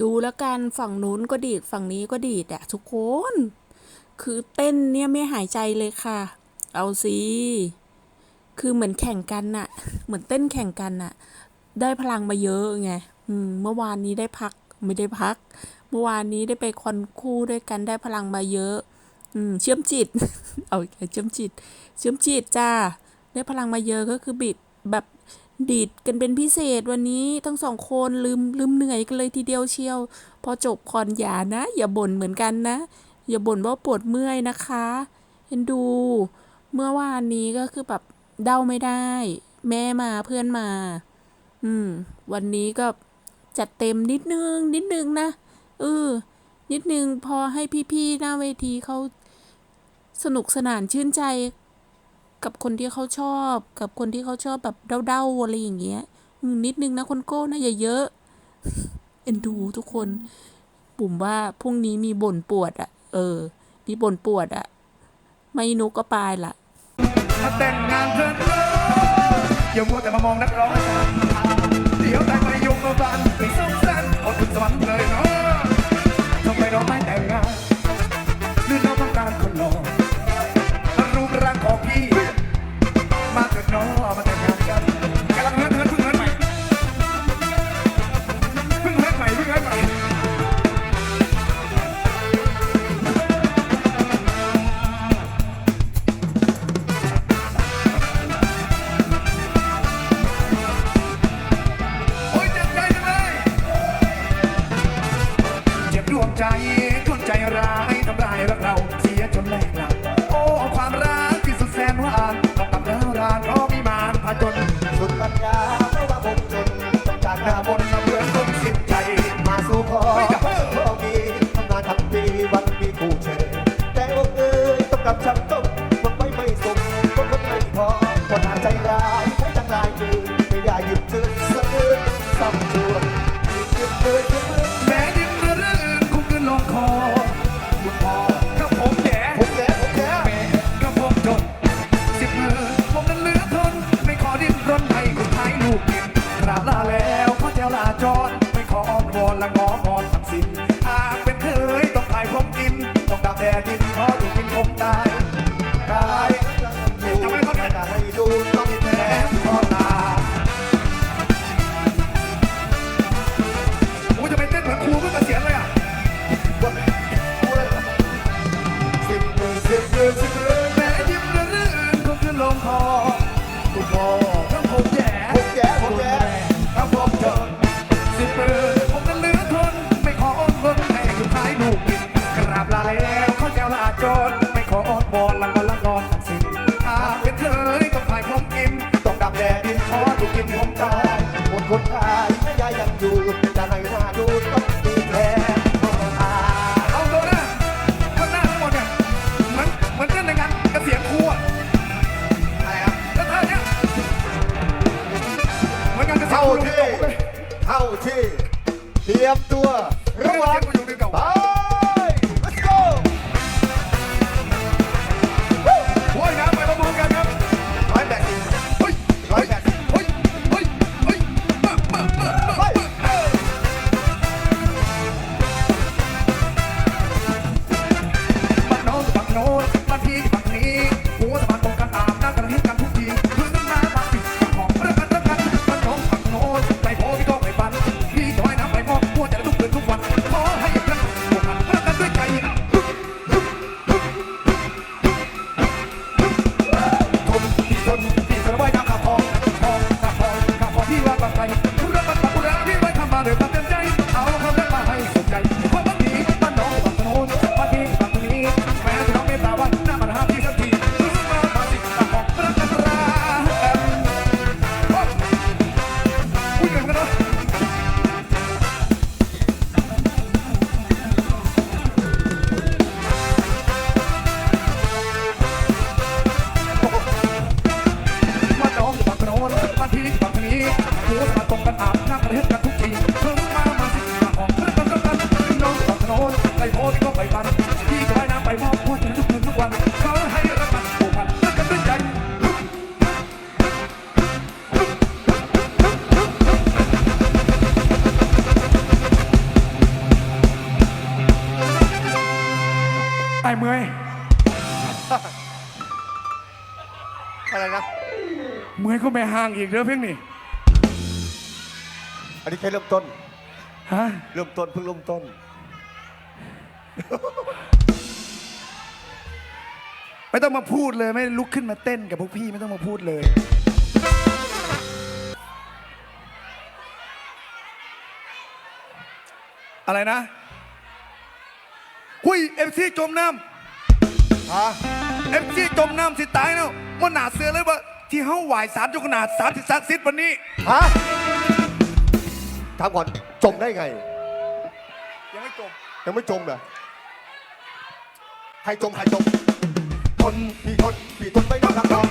ดูแล้วกันฝั่งนู้นก็ดีดฝั่งนี้ก็ดีดอะทุกคน คือเต้นเนี่ยไม่หายใจเลยค่ะ เอาสิคือเหมือนแข่งกันน่ะ เหมือนเต้นแข่งกันน่ะ ได้พลังมาเยอะไงเมื่อวานนี้ได้พักไม่ได้พัก เมื่อวานนี้ได้ไปคอนคู่ด้วยกันได้พลังมาเยอะ อืม เชื่อมจิต เอาอีกแล้วเชื่อมจิต เชื่อมจิตจ้าได้พลังมาเยอะก็คือบิดแบบ ดีดกันเป็นพิเศษวันนี้ทั้งสองคนลืมลืมเหนื่อยกันเลยทีเดียวเชียว พอจบคอนอย่านะ อย่าบ่นเหมือนกันนะ อย่าบ่นว่าปวดเมื่อยนะคะ เห็นดู เมื่อวานนี้ก็คือแบบเดาไม่ได้ แม่มาเพื่อนมา อืม วันนี้ก็จัดเต็มนิดนึง นิดนึงนะเออนิดนึงพอให้พี่ๆหน้าเวทีเขาสนุกสนานชื่นใจ กับคนที่เขาชอบ กับคนที่เขาชอบแบบเด้าๆอะไรอย่างเงี้ยนิดนึงนะคนโก้นะอย่าเยอะ เอ็นดูทุกคนบุ๋มว่าพรุ่งนี้มีบ่นปวดอะ่ะ เออ มีบ่นปวดอะ่ะ ไม่นุกก็ปลายละมาแต่งงานเถิดเลยอย่ามัวแต่มามองนักร้องเดี๋ยวแต่งไปยุ่งกับบ้านไปส่งแสนอดคุณสวรรค์เลยเนาะทำไมเราไม่แต่งงาน อสิบมือสิบมือแม่ยิ้มระรื่นคงขึ้นลงคอคุณพ่อก เหมือนงานเกษียณเท่าครูที่เก่าเลยเท่าที่เตรียมตัวระวังเกษียณครูอยู่เก่าไป อะไรนะเมื่อยก็ไม่ห่างอีกเด้อเพ่งนี่อันนี้แค่เริ่มต้น ฮะเริ่มต้นเพิ่งเริ่มต้น ไม่ต้องมาพูดเลยไม่ลุกขึ้นมาเต้นกับพวกพี่ไม่ต้องมาพูดเลย อะไรนะหุยเอฟซีจมน้ฮะำเอฟซีจมน้ำสิตายเนาะ มันหนาเสือเลยว่า ที่เฮาไหวสารจุกนาดสารสิศักดิ์สิทธิ์วันนี้ ฮะถามก่อนจมได้ไง ยังไม่จบยังไม่จมเหรอใครจมใครจมทนมีทนมีทนไม่ยอมรับรอง